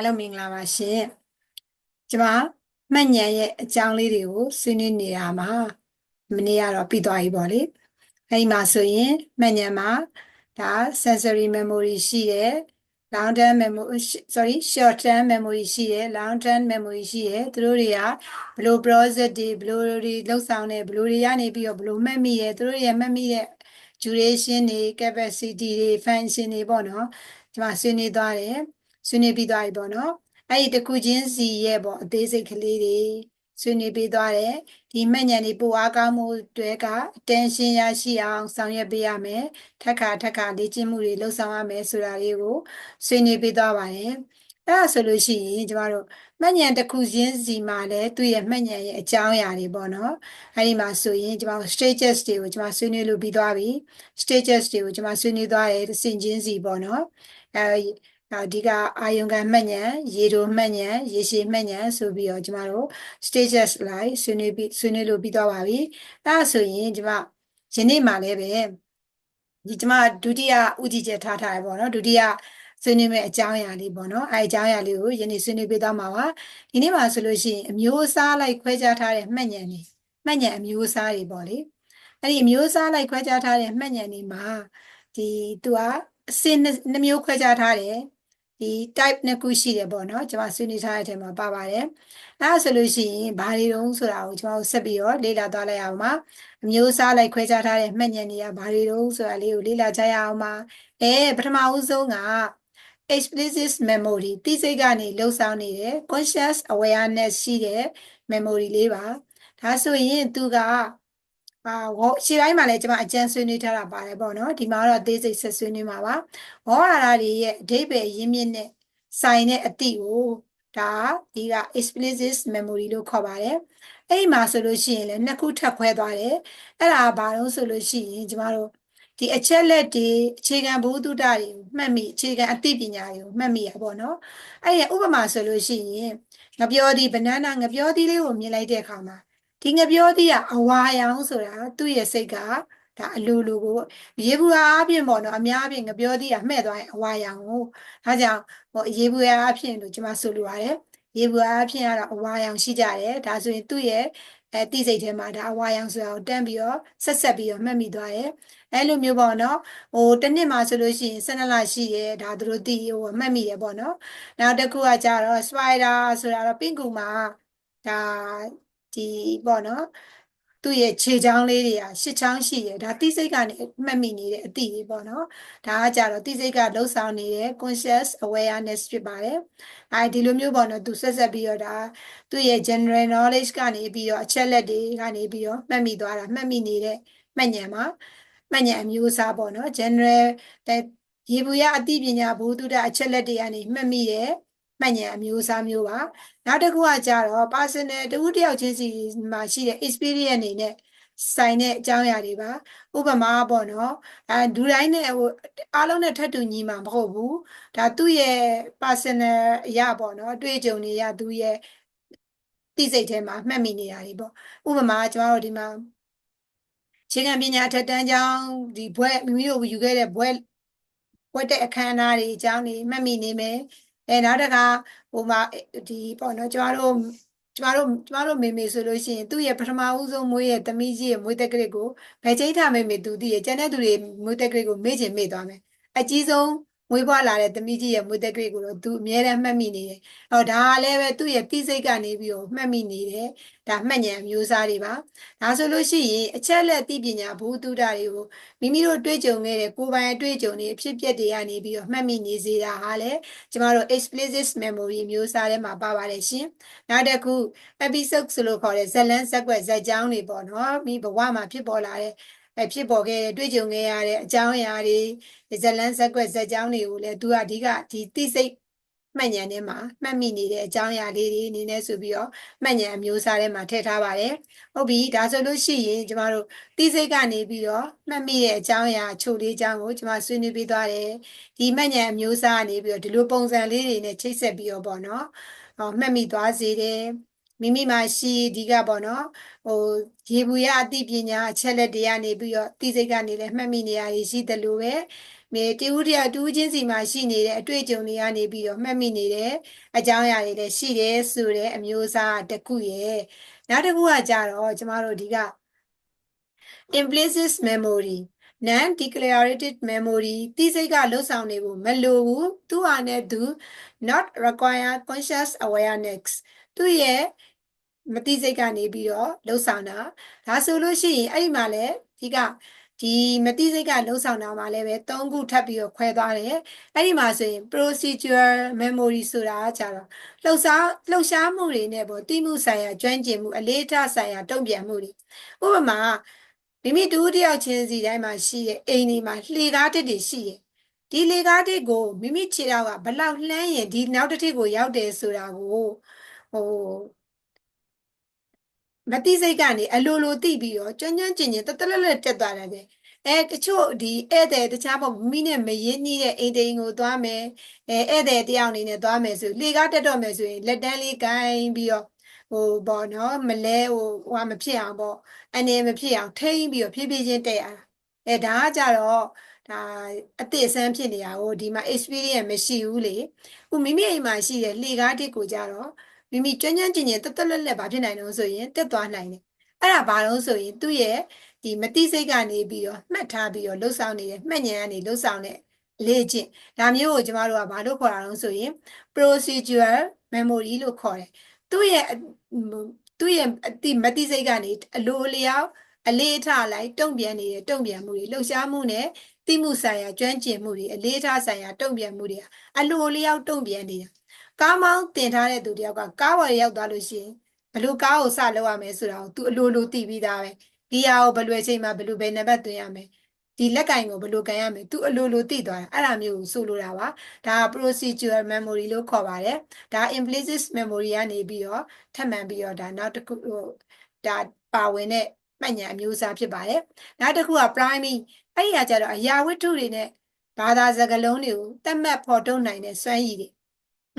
အားလုံးမင်္ဂလာပါရှင်ကျွန်မမှတ်ဉာဏ်ရဲ့အကြောင်းလေးတွေကိုဆွေးနွေးနေတာမှာမနေ့ကတော့ပြီးသွားပြီပေါ့လေအဲဒီမှာဆိုရင်မှတ်ဉာဏ်မှာဒါ sensory memory ရှိတယ် long term memory sorry short term memory ရှိတယ် long term memory ရှိတယ်သူတို့တွေကဘယ်လို process တွေဘယ်လိုတွေလှုပ်ဆောင်တယ်ဘယ်လိုတွေရနေပြီးတော့ဘယ်လိုမှတ်မိတယ်သူတို့ရဲ့မှတ်မိတဲ့ duration တွေ capacity တွေ function တွေပေါ့နော်ကျွန်မဆွေးနွေးသွားတယ် ဆွေးနွေးပြီးသွားပြီပေါ့နော်အဲ့ဒီတစ်ခုချင်းစီရဲ့ပေါ့အသေးစိတ်ကလေးတွေဆွေးနွေးပေးသွားတယ်ဒီမှတ်ဉာဏ်တွေပိုအားကောင်းမှုတွေကအတန်ရှင်းရရှိအောင်ဆောင်ရွက်ပေးရမယ်ထက်ခါထက်ခါလေ့ကျင့်မှုတွေလုပ်ဆောင်ရမယ်ဆိုတာလေးကိုဆွေးနွေးပေးသွားပါတယ်အဲ့ဒါဆိုလို့ရှိရင်ကျမတို့မှတ်ဉာဏ်တစ်ခုချင်းစီမှာလည်းသူ့ရဲ့မှတ်ဉာဏ်ရဲ့အကြောင်းအရာတွေပေါ့နော်အဲ့ဒီမှာဆိုရင်ကျမတို့ stages တွေကိုကျမဆွေးနွေးလို့ပြီးသွားပြီ stages တွေကိုကျမဆွေးနွေးသွားတယ်စင်ချင်းစီပေါ့နော်အဲ အဓိကအာယုံခံမှတ်ဉဏ်ရေတိုမှတ်ဉဏ်ရေရှည်မှတ်ဉဏ်ဆိုပြီးတော့ကျမတို့ stages လိုက်ဆွေးနွေးပြီးဆွေးနွေးလို့ပြီးသွားပါပြီအဲဒါဆိုရင်ကျမယနေ့မှလည်းပဲဒီကျမဒုတိယဥတီချက်ထားထားရပေါ့နော်ဒုတိယဆွေးနွေးမဲ့အကြောင်းအရာလေးပေါ့နော်အဲအကြောင်းအရာလေးကိုယနေ့ဆွေးနွေးပေးသွားမှာပါဒီနေ့မှာဆိုလို့ရှိရင်အမျိုးအစားလိုက်ခွဲခြားထားတဲ့မှတ်ဉဏ်တွေမှတ်ဉဏ်အမျိုးအစားတွေပေါ့လေအဲ့ဒီအမျိုးအစားလိုက်ခွဲခြားထားတဲ့မှတ်ဉဏ်တွေမှာဒီသူကအစင်းနှမျိုးခွဲခြားထားတယ် ဒီ type နှစ်ခုရှိတယ်ပေါ့နော်ကျွန်မဆွေးနွေးထားတဲ့အထက်မှာပါပါတယ်အဲဒါဆိုလို့ရှိရင်ဘာတွေတုံးဆိုတာကိုကျွန်တော်ဆက်ပြီးတော့လေ့လာသွားလိုက်အောင်ပါအမျိုးအစားလိုက်ခွဲခြားထားတဲ့မှတ်ဉာဏ်တွေကဘာတွေတုံးဆိုတာလေးကိုလေ့လာကြရအောင်ပါအဲပထမဦးဆုံးက explicit memory သိစိတ်ကနေလှုပ်ဆောင်နေတဲ့ conscious awareness ရှိတဲ့ memory လေးပါဒါဆိုရင်သူက အာဝေါရှေ့ပိုင်းမှာလည်းကျွန်မအကြံဆွေးနွေးထားတာပါတယ်ပေါ့နော်ဒီမှာတော့အသေးစိတ်ဆက်ဆွေးနွေးမှာပါဝေါ်ရာတွေရဲ့အဓိပ္ပာယ်ရင်းမြစ်နဲ့ဆိုင်တဲ့အတိကိုဒါဒီက explicit memory လို့ခေါ်ပါတယ်အဲ့ဒီမှာဆိုလို့ရှိရင်လည်းနှစ်ခုထပ်ခွဲသွားတယ်အဲ့ဒါဘာလို့ဆိုလို့ရှိရင်ကျွန်မတို့ဒီအချက်လက်တွေအခြေခံဘုဒ္ဓတွေကိုမှတ်မိအခြေခံအသိပညာတွေကိုမှတ်မိရပါတော့အဲ့ဒီဥပမာဆိုလို့ရှိရင်ငပြောသည် banana ငပြောသည်လေးကိုမြင်လိုက်တဲ့အခါမှာ ဒီငပြောသီးကအဝါရောင်ဆိုတာသူ့ရဲ့စိတ်ကဒါအလိုလိုကိုရေဘူးအားဖြင့်ပေါ့နော်အများဖြင့်ငပြောသီးကမှဲ့သွားရင်အဝါရောင်ကိုဒါကြောင့်ဟိုရေဘူးအားဖြင့်လို့ကျွန်မဆိုလိုပါတယ်ရေဘူးအားဖြင့်ကတော့အဝါရောင်ရှိကြတယ်ဒါဆိုရင်သူ့ရဲ့အဲတိစိတ်ထဲမှာဒါအဝါရောင်ဆိုတာကိုတန်းပြီးတော့ဆက်ဆက်ပြီးတော့မှတ်မိသွားတယ်အဲလိုမျိုးပေါ့နော်ဟိုတစ်နှစ်မှာဆိုလို့ရှိရင်12လရှိတယ်ဒါသူတို့သိဟိုမှတ်မိတယ်ပေါ့နော်နောက်တစ်ခုကကြတော့ spider ဆိုတာတော့ပင့်ကူမှာဒါ ဒီပေါ့နော်သူ့ရဲ့ခြေချောင်းလေးတွေကရှစ်ချောင်းရှိတယ်ဒါသိစိတ်ကနေမှတ်မိနေတဲ့အသည့်လေးပေါ့နော်ဒါကကြတော့သိစိတ်ကလှုပ်ဆောင်နေတဲ့ conscious awareness ဖြစ်ပါတယ်အဲဒီလိုမျိုးပေါ့နော်သူဆက်ဆက်ပြီးတော့ဒါသူ့ရဲ့ general knowledge ကနေပြီးတော့အချက်လက်တွေကနေပြီးတော့မှတ်မိသွားတာမှတ်မိနေတဲ့မှတ်ဉာဏ်မှာမှတ်ဉာဏ်အမျိုးအစားပေါ့နော် general ရေဘူးရအသိပညာဘုသူတအချက်လက်တွေကနေမှတ်မိတဲ့ မှတ်ဉာဏ်အမျိုးအစားမျိုးပါနောက်တစ်ခုကကြတော့ personal တဦးတယောက်ချင်းစီမှာရှိတဲ့ experience အနေနဲ့ဆိုင်တဲ့အကြောင်းအရာတွေပါဥပမာပေါ့နော်အဲဒူတိုင်းနဲ့ဟိုအားလုံးနဲ့ထပ်တူညီမှာမဟုတ်ဘူးဒါသူ့ရဲ့ personal အရာပေါ့နော်အတွေ့အကြုံတွေရသူ့ရဲ့သိစိတ်ထဲမှာမှတ်မိနေတာတွေပေါ့ဥပမာကျွန်တော်တို့ဒီမှာခြေခံပညာအထက်တန်းကျောင်းဒီဘွဲမိမိတို့ယူခဲ့တဲ့ဘွဲဘွဲတဲ့အခမ်းအနားတွေအကြောင်းတွေမှတ်မိနေမယ် အဲနောက်တခါဟိုမှာဒီပေါ့နော်ကျမတို့ကျမတို့ကျမတို့မေမေဆိုလို့ရှိရင်သူ့ရဲ့ပထမဦးဆုံးမွေးရဲ့သမီးကြီးရဲ့မွေးတက်ကလေးကိုဘယ်ချိန်ထားမေမေသူသိရဲ့ကျန်တဲ့သူတွေမွေးတက်ကလေးကိုမေ့ချင်မေ့သွားမယ်အကြီးဆုံး မွေးဖွားလာတဲ့သမီးကြီးရဲ့မွေးသက်ကလေးကိုတော့သူအမြဲတမ်းမှတ်မိနေတယ်။အော်ဒါကလည်းပဲသူ့ရဲ့တိစိတ်ကနေပြီးတော့မှတ်မိနေတယ်။ဒါမှတ်ဉာဏ်မျိုးစားတွေပါ။ဒါဆိုလို့ရှိရင်အချက်လက်သိပညာဘုသူဒ္ဓတွေကိုမိမိတို့တွေ့ကြုံခဲ့တဲ့ကိုယ်ပိုင်အတွေ့အကြုံတွေအဖြစ်အပျက်တွေကနေပြီးတော့မှတ်မိနေစေတာဟာလည်းကျမတို့ explicit memory မျိုးစားထဲမှာပါပါတယ်ရှင်။နောက်တစ်ခု episode ဆိုလို့ခေါ်တဲ့ဇလန်းဇက်ွက်ဇက်ကြောင်းတွေပေါ့နော်။မိဘဝမှာဖြစ်ပေါ်လာတဲ့ ဖြစ်ပေါ်ခဲ့တဲ့တွေ့ကြုံခဲ့ရတဲ့အကြောင်းအရာတွေဇလန်းဇက်ွက်ဇက်ကြောင်းတွေကိုလည်းသူကအဓိကဒီသိစိတ်မှတ်ဉာဏ်ထဲမှာမှတ်မိနေတဲ့အကြောင်းအရာလေးတွေအနေနဲ့ဆိုပြီးတော့မှတ်ဉာဏ်အမျိုးအစားထဲမှာထည့်ထားပါတယ်။ဟုတ်ပြီဒါဆိုလို့ရှိရင်ကျမတို့သိစိတ်ကနေပြီးတော့မှတ်မိတဲ့အကြောင်းအရာချို့လေးအကြောင်းကိုကျမဆွေးနွေးပေးသွားတယ်။ဒီမှတ်ဉာဏ်အမျိုးအစားကနေပြီးတော့ဒီလိုပုံစံလေးတွေနဲ့ချိတ်ဆက်ပြီးတော့ပေါ့နော်။ဟောမှတ်မိသွားစေတယ်။ မိမိမှာရှိဒီကပေါ့နော်ဟိုရေဘူးရအသိပညာအချက်လက်တွေကနေပြီးတော့သိစိတ်ကနေလည်းမှတ်မိနေရရှိတယ်လို့ပဲမြေတဦးတယောက်တဦးချင်းစီမှာရှိနေတဲ့အတွေ့အကြုံတွေကနေပြီးတော့မှတ်မိနေတဲ့အကြောင်းအရာတွေလည်းရှိတယ်ဆိုတဲ့အမျိုးအစားတစ်ခုရဲ့နောက်တစ်ခုကကြတော့ကျမတို့ဒီက implicit memory non declarative memory သိစိတ်ကလှုပ်ဆောင်နေဖို့မလိုဘူးသူ့ဟာနဲ့သူ not require conscious awareness သူ့ရဲ့ မသိစိတ်ကနေပြီးတော့လှုပ်ဆောင်တာဒါဆိုလို့ရှိရင်အဲ့ဒီမှာလည်းဒီကဒီမတိစိတ်ကလှုပ်ဆောင်တာမှာလည်းပဲ၃ခုထပ်ပြီးတော့ခွဲသွားတယ်အဲ့ဒီမှာဆိုရင် procedural memory ဆိုတာကကြတော့လှုပ်ရှားလှုပ်ရှားမှုတွေနဲ့ပေါ့တိမှုဆိုင်ရာကျွမ်းကျင်မှုအလေးထားဆိုင်ရာတုံ့ပြန်မှုတွေဥပမာမိမိတူတယောက်ချင်းစီတိုင်းမှာရှိတဲ့အိမ်ဒီမှာလှေကားတစ်တွေရှိတယ်ဒီလေကားတစ်ကိုမိမိခြေထောက်ကဘလောက်လှမ်းရင်ဒီနောက်တစ်ထစ်ကိုရောက်တယ်ဆိုတာကိုဟို မတိစိတ်ကနေအလိုလိုသိပြီးတော့ကျွမ်းကျွမ်းကျင်ကျင်တတလက်လက်တက်သွားတယ်အဲတချို့ဒီဧည့်သည်တခြားပေါ့မိနဲ့မရင်းနှီးတဲ့အိမ်တိန်ကိုသွားမယ်အဲဧည့်သည်တယောက်အနေနဲ့သွားမယ်ဆိုလေကားတက်တော့မယ်ဆိုရင်လက်တန်းလေးကိုင်းပြီးတော့ဟိုပေါ့နော်မလဲဟိုဟိုမဖြစ်အောင်ပေါ့အနေမဖြစ်အောင်ထိန်းပြီးတော့ဖြည်းဖြည်းချင်းတက်ရတာအဲဒါကကြတော့ဒါအသစ်အဆန်းဖြစ်နေတာကိုဒီမှာ experience မရှိဘူးလေခုမိမိအိမ်မှာရှိတဲ့လေကားတစ်ကိုကြတော့ မိမိကျွမ်းကျွမ်းကျင်ကျင်တက်တက်လက်လက်ဘာဖြစ်နိုင်လို့ဆိုရင်တက်သွားနိုင်တယ်အဲ့ဒါဘာလို့ဆိုရင်သူ့ရဲ့ဒီမတိစိတ်ကနေပြီးတော့မှတ်ထားပြီးတော့လှုပ်ဆောင်နေတဲ့မှတ်ဉာဏ်ကနေလှုပ်ဆောင်တဲ့လေ့ကျင့်ဒါမျိုးကိုကျမတို့ကဘာလို့ခေါ်တာလဲဆိုရင် procedural memory လို့ခေါ်တယ်သူ့ရဲ့သူ့ရဲ့အတိမတိစိတ်ကနေအလိုအလျောက်အလေးထားလိုက်တုံ့ပြန်နေတဲ့တုံ့ပြန်မှုတွေလှုပ်ရှားမှုနဲ့သိမှုဆိုင်ရာကျွမ်းကျင်မှုတွေအလေးထားဆိုင်ရာတုံ့ပြန်မှုတွေအလိုအလျောက်တုံ့ပြန်နေတာ ကားမောင်းတင်ထားတဲ့သူတယောက်ကကားဝယ်ရောက်သွားလို့ရှိရင်ဘယ်လိုကားကိုစလုပ်ရမယ်ဆိုတာကို तू အလိုလိုသိပြီးသားပဲဒီဟာကိုဘယ်လိုအချိန်မှာဘယ်လိုဘယ်နံပါတ်သွင်းရမယ်ဒီလက်ကင်ကိုဘယ်လိုကန်ရမလဲ तू အလိုလိုသိသွားတာအဲ့ဒါမျိုးကိုဆိုလိုတာပါဒါ procedural memory လို့ခေါ်ပါတယ်ဒါ implicit memory ကနေပြီးတော့ထပ်မံပြီးတော့ဒါနောက်တစ်ခုဟိုဒါပါဝင်တဲ့မှတ်ဉာဏ်အမျိုးအစားဖြစ်ပါတယ်နောက်တစ်ခုက primary အဲ့ဒီကကြတော့အရာဝတ္ထုတွေနဲ့ဘာသာစကားလုံးတွေကိုတတ်မှတ်ဖော်ထုတ်နိုင်တဲ့စွမ်းရည်တွေ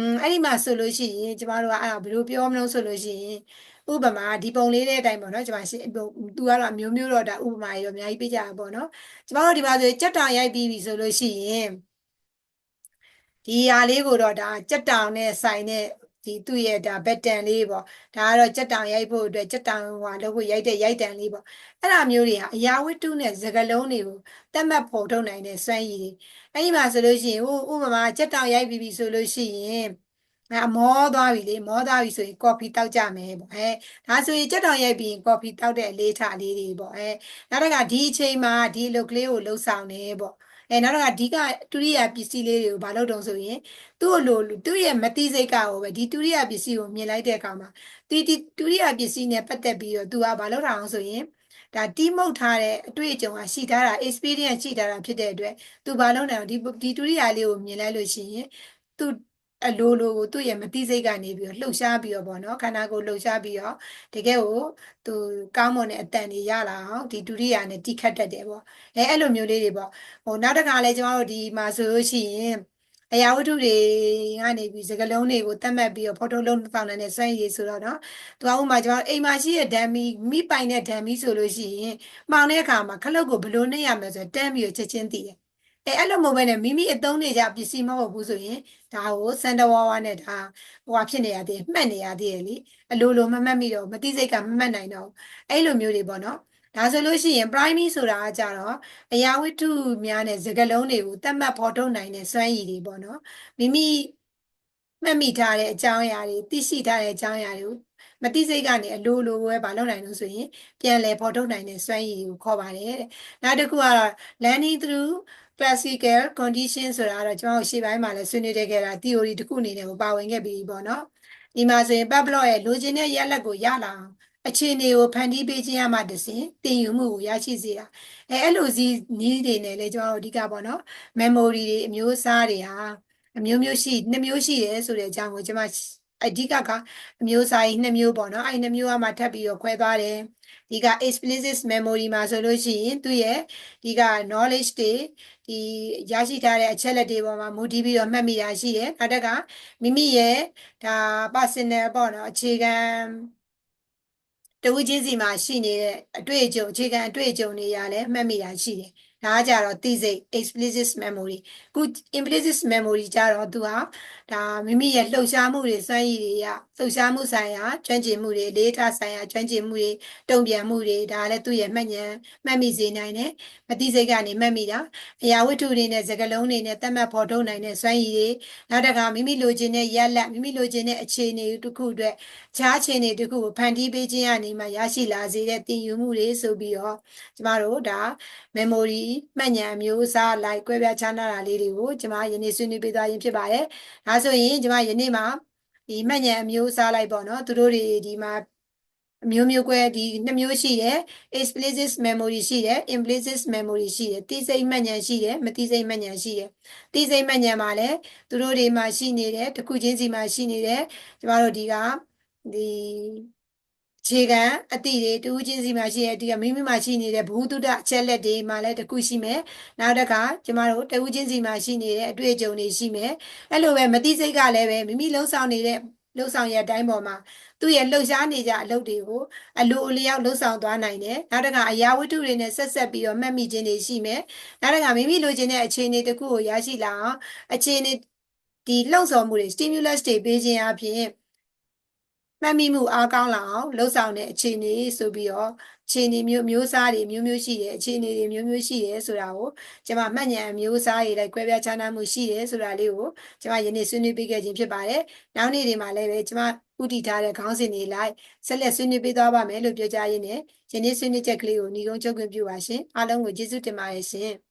อืมအဲ့ဒီမှာဆိုလို့ရှိရင်ကျမတို့ကအဲ့ဒါဘယ်လိုပြောမလို့ဆိုလို့ရှိရင်ဥပမာဒီပုံလေးတဲ့အတိုင်းပေါ့နော်ကျမရှင်းသူကတော့မျိုးမျိုးတော့ဒါဥပမာတွေတော့အများကြီးပေးကြတာပေါ့နော်ကျမတို့ဒီမှာဆိုကြက်တောင်ရိုက်ပြီးပြီဆိုလို့ရှိရင်ဒီဟာလေးကိုတော့ဒါကြက်တောင်နဲ့ဆိုင်တဲ့ ဒီသူ့ရဲ့ဒါဘက်တန်လေးပေါ့ဒါကတော့ကြက်တောင်ရိုက်ဖို့အတွက်ကြက်တောင်ဟိုလုပ်ဖို့ရိုက်တဲ့ရိုက်တန်လေးပေါ့အဲ့ဒါမျိုးတွေဟာအရာဝတ္ထုနဲ့စကားလုံးတွေကိုတတ်မှတ်ဖော်ထုတ်နိုင်တဲ့စွမ်းရည်တွေအဲ့ဒီမှာဆိုလို့ရှိရင်ဥပမာကြက်တောင်ရိုက်ပြီးပြီဆိုလို့ရှိရင်အဲမောသွားပြီလေမောသွားပြီဆိုရင်ကော်ဖီတောက်ကြမယ်ပေါ့အဲဒါဆိုရင်ကြက်တောင်ရိုက်ပြီးရင်ကော်ဖီတောက်တဲ့အလေးထားလေးတွေပေါ့အဲနောက်တစ်ခါဒီအချိန်မှာဒီအလုပ်ကလေးကိုလှုပ်ဆောင်နေပေါ့ အဲနောက်တော့ဒီကတူရိယာပစ္စည်းလေးတွေကိုဘာလုပ်တုံးဆိုရင်သူ့လိုသူ့ရဲ့မတိစိတ်ကကိုပဲဒီတူရိယာပစ္စည်းကိုမြင်လိုက်တဲ့အခါမှာဒီဒီတူရိယာပစ္စည်းနဲ့ပတ်သက်ပြီးတော့သူကဘာလုပ်တာအောင်ဆိုရင်ဒါတီးမှုတ်ထားတဲ့အတွေ့အကြုံကရှိထားတာ experience ရှိထားတာဖြစ်တဲ့အတွက်သူဘာလုပ်နိုင်အောင်ဒီဒီတူရိယာလေးကိုမြင်လိုက်လို့ရှိရင်သူ အလိုလိုကိုသူ့ရဲ့မတိစိတ်ကနေပြီးတော့လှုပ်ရှားပြီးတော့ပေါ့နော်ခန္ဓာကိုယ်လှုပ်ရှားပြီးတော့တကယ်ကိုသူကောင်းမွန်တဲ့အတန်တွေရလာအောင်ဒီဒုတိယနဲ့တိခတ်တတ်တယ်ပေါ့အဲအဲ့လိုမျိုးလေးတွေပေါ့ဟိုနောက်တစ်ခါလဲကျွန်တော်တို့ဒီမှာဆိုလို့ရှိရင်အရာဝတ္ထုတွေကနေပြီးစကလုံးတွေကိုတတ်မှတ်ပြီးတော့ဖော်ထုတ်လုံးဆောင်တဲ့စွမ်းရည်ဆိုတော့နော်သူကဥမာကျွန်တော်အိမ်မှာရှိတဲ့ဓာမီမိပိုင်တဲ့ဓာမီဆိုလို့ရှိရင်မှောင်တဲ့အခါမှာခလုတ်ကိုဘယ်လိုနှိပ်ရမလဲဆိုတော့တန်းပြီးတော့ချက်ချင်းသိတယ် အဲအဲ့လိုမဟုတ်ဘဲနဲ့မိမိအသုံးနေကြပစ္စည်းမဟုတ်ဘူးဆိုရင်ဒါကိုစန်တဝါဝါနဲ့ဒါဟိုဟာဖြစ်နေရသေးမှတ်နေရသေးတယ်လေအလိုလိုမမှတ်မိတော့မသိစိတ်ကမမှတ်နိုင်တော့အဲ့လိုမျိုးတွေပေါ့နော်ဒါဆိုလို့ရှိရင် primary ဆိုတာကကြတော့အရာဝတ္ထုများနဲ့စကားလုံးတွေကိုတတ်မှတ်ဖော်ထုတ်နိုင်တဲ့စွမ်းရည်တွေပေါ့နော်မိမိမှတ်မိထားတဲ့အကြောင်းအရာတွေသိရှိထားတဲ့အကြောင်းအရာတွေကိုမတိစိတ်ကနေအလိုလိုပဲမလုပ်နိုင်လို့ဆိုရင်ပြန်လည်ဖော်ထုတ်နိုင်တဲ့စွမ်းရည်ကိုခေါ်ပါတယ်တဲ့နောက်တစ်ခုကတော့ learning through classical condition ဆိုတာကတော့ကျွန်တော်ရှေ့ပိုင်းမှာလည်းဆွေးနွေးခဲ့တာ theory တစ်ခုအနေနဲ့ကိုပါဝင်ခဲ့ပြီးပေါ့နော်ဒီမှာဆိုရင် Pavlov ရဲ့လိုချင်တဲ့ရလဒ်ကိုရလာအောင်အခြေအနေကိုဖန်တီးပေးခြင်းရမှတစဉ်တင်ယူမှုကိုရရှိစေတာအဲအဲ့လိုစီနည်းတွေနဲ့လည်းကျွန်တော်တို့အဓိကပေါ့နော် memory တွေအမျိုးအစားတွေဟာအမျိုးမျိုးရှိနှစ်မျိုးရှိတယ်ဆိုတဲ့အကြောင်းကိုကျွန်မ အဓိကကအမျိုးအစားကြီးနှစ်မျိုးပေါ့နော်အဲ့နှစ်မျိုးကမှထပ်ပြီးတော့ခွဲသွားတယ်ဒီက explicit memory မှာဆိုလို့ရှိရင်သူ့ရဲ့ဒီက knowledge တွေဒီရရှိထားတဲ့အချက်လက်တွေပေါ်မှာမူတည်ပြီးတော့မှတ်မိတာရှိတယ်နောက်တက်ကမိမိရဲ့ဒါ personal ပေါ့နော်အခြေခံတဝူချင်းစီမှာရှိနေတဲ့အတွေ့အကြုံအခြေခံအတွေ့အကြုံတွေရလည်းမှတ်မိတာရှိတယ် ဒါကကြတော့သိစိတ် explicit memory ခု implicit memory ကြတော့သူဟာဒါမိမိရဲ့လှုပ်ရှားမှုတွေစွမ်းရည်တွေရလှုပ်ရှားမှုဆိုင်ရာကျွမ်းကျင်မှုတွေလေးထားဆိုင်ရာကျွမ်းကျင်မှုတွေတုံ့ပြန်မှုတွေဒါလည်းသူ့ရဲ့မှတ်ဉာဏ်မှတ်မိစေနိုင်တယ်မသိစိတ်ကနေမှတ်မိတာအရာဝတ္ထုတွေနဲ့စကားလုံးတွေနဲ့သတ်မှတ်ဖော်ထုတ်နိုင်တဲ့စွမ်းရည်တွေနောက်တစ်ခါမိမိလိုချင်တဲ့ရလတ်မိမိလိုချင်တဲ့အခြေအနေတစ်ခုအတွက်ခြားအခြေအနေတစ်ခုကိုဖန်တီးပေးခြင်းအနေမှာရရှိလာစေတဲ့တည်ယူမှုတွေဆိုပြီးတော့ကျမတို့ဒါ memory မှတ်ဉာဏ်အမျိုးအစားလိုက်ကွဲပြားခြားနားတာလေးတွေကိုကျမယနေ့ဆွေးနွေးပေးသွားခြင်းဖြစ်ပါတယ်။ဒါဆိုရင်ကျမယနေ့မှာဒီမှတ်ဉာဏ်အမျိုးအစားလိုက်ပေါ့နော်သူတို့တွေဒီမှာအမျိုးမျိုးကွဲဒီနှစ်မျိုးရှိတယ် explicit memory ရှိတယ် implicit memory ရှိတယ်သိစိတ်မှတ်ဉာဏ်ရှိတယ်မသိစိတ်မှတ်ဉာဏ်ရှိတယ်သိစိတ်မှတ်ဉာဏ်မှာလည်းသူတို့တွေမှာရှိနေတယ်တစ်ခုချင်းစီမှာရှိနေတယ်ကျမတို့ဒီကဒီအ ခြေခံအတိတွေတူးချင်းစီမှာရှိရဲ့ဒီကမိမိမှာရှိနေတဲ့ဘ ഹു တုဒအချက်လက်တွေမှာလည်းတစ်ခုရှိမယ်နောက်တစ်ခါကျမတို့တူးချင်းစီမှာရှိနေတဲ့အတွေ့အကြုံတွေရှိမယ်အဲ့လိုပဲမတိစိတ်ကလည်းပဲမိမိလှုပ်ဆောင်နေတဲ့လှုပ်ဆောင်ရတဲ့အတိုင်းပေါ်မှာသူ့ရဲ့လှုပ်ရှားနေကြအလုပ်တွေကိုအလိုအလျောက်လှုပ်ဆောင်သွားနိုင်တယ်နောက်တစ်ခါအရာဝတ္ထုတွေနဲ့ဆက်ဆက်ပြီးတော့မှတ်မိခြင်းတွေရှိမယ်နောက်တစ်ခါမိမိလိုချင်တဲ့အခြေအနေတစ်ခုကိုရရှိလာအောင်အခြေအနေဒီလှုပ်ဆောင်မှုတွေ stimulus တွေပေးခြင်းအပြင် မှတ်မိမှုအားကောင်းလာအောင်လှုပ်ဆောင်တဲ့အခြေအနေဆိုပြီးတော့အခြေအနေမျိုးမျိုးစားတွေမျိုးမျိုးရှိတယ်အခြေအနေတွေမျိုးမျိုးရှိတယ်ဆိုတာကိုကျွန်မမှတ်ဉာဏ်မျိုးစားတွေလိုက်ကွဲပြားခြားနားမှုရှိတယ်ဆိုတာလေးကိုကျွန်မယနေ့ဆွေးနွေးပေးခဲ့ခြင်းဖြစ်ပါတယ်။နောက်နေ့တွေမှာလည်းပဲကျွန်မဥတည်ထားတဲ့ခေါင်းစဉ်တွေလိုက်ဆက်လက်ဆွေးနွေးပေးသွားပါမယ်လို့ပြောကြားရင်းနဲ့ယနေ့ဆွေးနွေးချက်ကလေးကိုညီကုန်းချုပ်ခွင့်ပြုပါရှင်။အားလုံးကိုကျေးဇူးတင်ပါတယ်ရှင်။